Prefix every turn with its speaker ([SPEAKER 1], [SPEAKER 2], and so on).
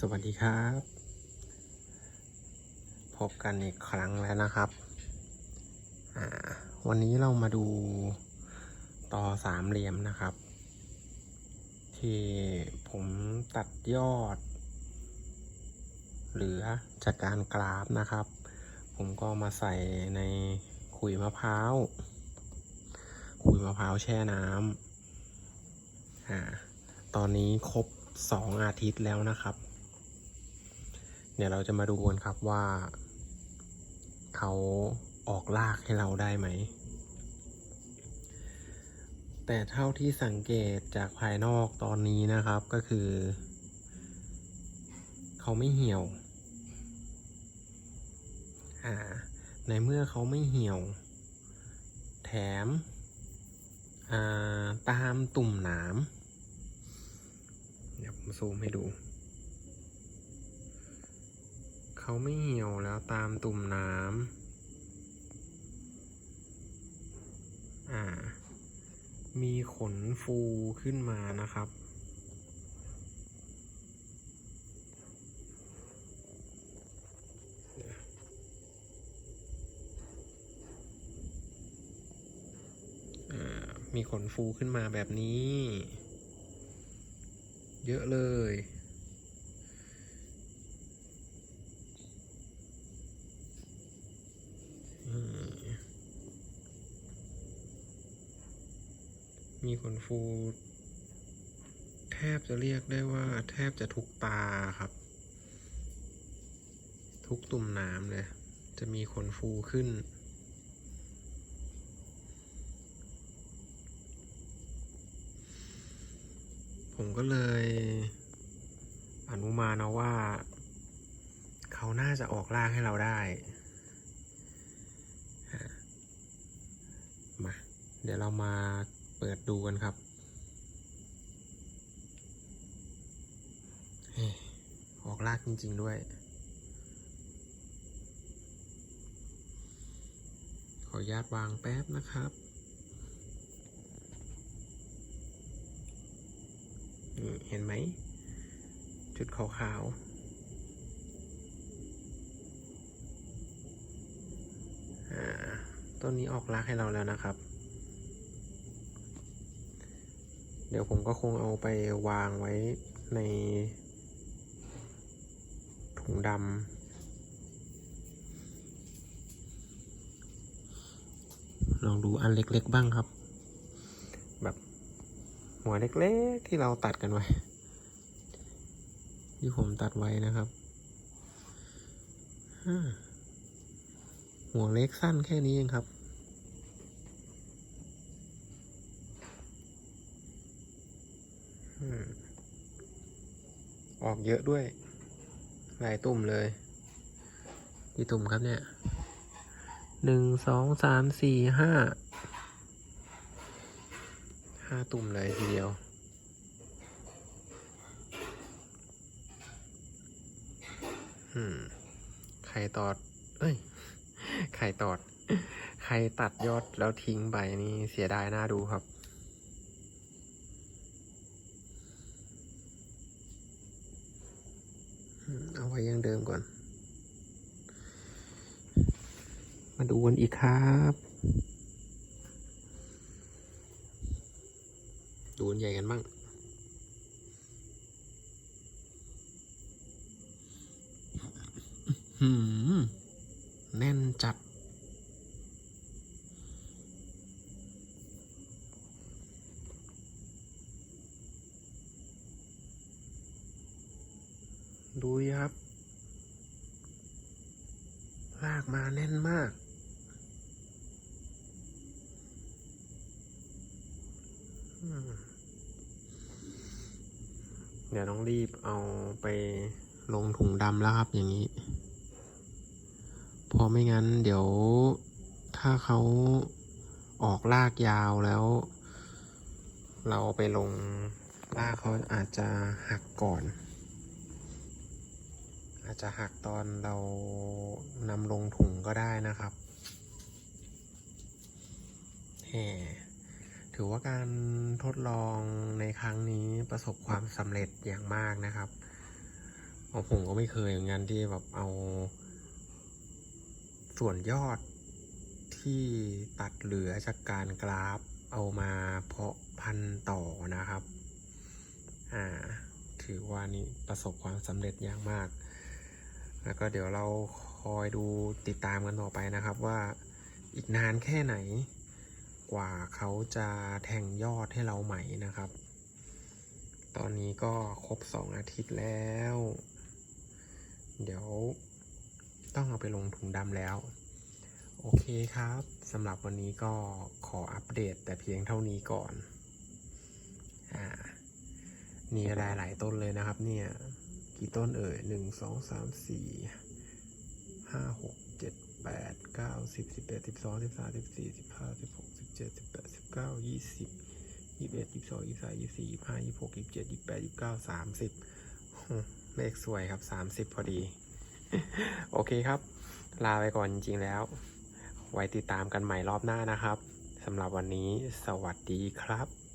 [SPEAKER 1] สวัสดีครับ พบกันอีกครั้งแล้วนะครับ วันนี้เรามาดูต่อสามเหลี่ยมนะครับ ที่ผมตัดยอด เหลือจากการกราฟนะครับ ผมก็มาใส่ในขุยมะพร้าวขุยมะพร้าวแช่น้ำอ่าตอนนี้ครบสองอาทิตย์แล้วนะครับ เดี๋ยวเราจะมาดูกันครับว่า เขาออกลากให้เราได้ไหม แต่เท่าที่สังเกตจากภายนอกตอนนี้นะครับก็คือ เขาไม่เหี่ยวอ่าในเมื่อเขาไม่เหี่ยว แถมอ่าตามตุ่มหนาม เดี๋ยวผมซูมให้ดู เขาไม่เหี่ยวแล้วตามตุ่มน้ำอ่า มีขนฟูขึ้นมานะครับอ่ามีขนฟูขึ้นมาแบบนี้ เยอะเลย อืม มีขนฟู แทบจะเรียกได้ว่า แทบจะทุกตาครับ ทุกตุ่มน้ำเลย จะมีขนฟูขึ้น ผมก็เลย อนุมานเอาว่า เขาน่าจะออกลากให้เราได้มา เดี๋ยวเรามา เปิดดูกันครับเฮ้ยออกลากจริง ๆ ด้วย ขออนุญาตวางแป๊บนะครับนี่เห็นไหม จุดขาวๆอ่าต้นนี้ออกรากให้เราแล้วนะครับ เดี๋ยวผมก็คงเอาไปวางไว้ในถุงดำลองดูอันเล็กๆบ้างครับ แบบหัวเล็กๆที่เราตัดกันไว้ ที่ผมตัดไว้นะครับหัวเล็กสั้นแค่นี้เองครับ อืม ออกเยอะด้วยหลายตุ่มเลยกี่ตุ่มครับเนี่ยหนึ่งสองสามสี่ห้าห้าตุ่มเลยทีเดียวอืมไข่ตอด เอ้ย ไข่ตอดใครตัดยอดแล้วทิ้งไปนี่เสียดายน่าดูครับ เอาไว้อยังเดิมก่อน มาดูกันอีกครับ ดูกันใหญ่กันบ้างหืมแน่นจัด ดูครับ ลากมาแน่นมาก เดี๋ยวต้องรีบเอาไปลงถุงดำแล้วครับอย่างนี้พราะไม่งั้นเดี๋ยวถ้าเขาออกลากยาวแล้ว เราไปลงลากเขาอาจจะหักก่อน จจะหักตอนเรานำลงถุงก็ได้นะครับแหถือว่าการทดลองในครั้งนี้ประสบความสำเร็จอย่างมากนะครับเพเอาผมก็ไม่เคยเหมือนกันที่แบบเอาส่วนยอดที่ตัดเหลือจากการกราฟเอามาเพาะพันธุ์ต่อนะครับ อ่า ถือว่านี่ประสบความสำเร็จอย่างมาก แล้วก็เดี๋ยวเราคอยดูติดตามกันต่อไปนะครับว่าอีกนานแค่ไหนกว่าเขาจะแทงยอดให้เราใหม่นะครับ ตอนนี้ก็ครบสองอาทิตย์แล้ว เดี๋ยวต้องเอาไปลงถุงดำแล้ว โอเคครับสำหรับวันนี้ก็ขออัปเดตแต่เพียงเท่านี้ก่อน อ่า นี่ก็ได้หลายต้นเลยนะครับเนี่ย กี่ต้นเอ่ยหนึ่งสองสามสี่ห้าหกเจ็ดแปดเก้าสิบสิบเอ็ดสิบสองสิบสามสิบสี่สิบห้าสิบหกสิบเจ็ดสิบแปดสิบเก้ายี่สิบยี่สิบเอ็ดยี่สิบสองยี่สิบสามยี่สิบสี่ยี่สิบห้ายี่สิบหกยี่สิบเจ็ดยี่สิบแปดยี่สิบเก้าสามสิบเลขสวยครับสามสิบพอดี โอเคครับ ลาไปก่อนจริงๆแล้ว ไว้ติดตามกันใหม่รอบหน้านะครับสำหรับวันนี้สวัสดีครับ